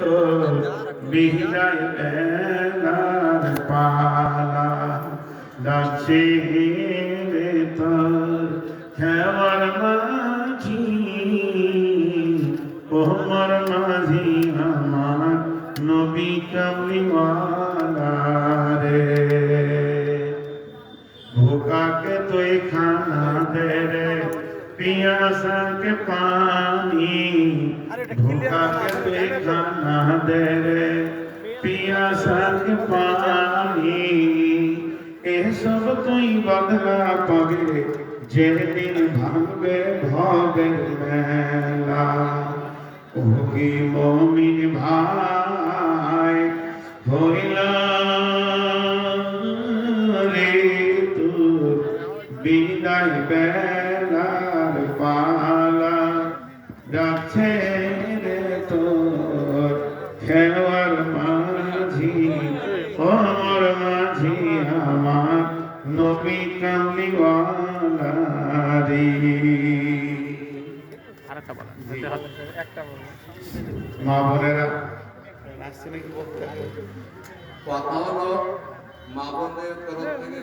তো বিহাই বেলার পালা লাচির তার খেওয়ার মাঝি ওমর মাঝি আমার নবী কবিওয়ালা রে ভোকাকে তুই খানা দে রে পিয়াসাকে পানি দেরে পিয়াসার পানি এসব তুই বদলা পাবে যেদিন ভাঙবে ভবের মেলা ওগি মমিন ভাই হইল রে তোর বিদায় বেলার পা খেওয়ার মাঝি ওমর মাঝি আমার নবী কামলিওয়ালা রে আরেকটা বলা একটা বলো মা বোনেরা। কথা হলো মা বোনদের তরফ থেকে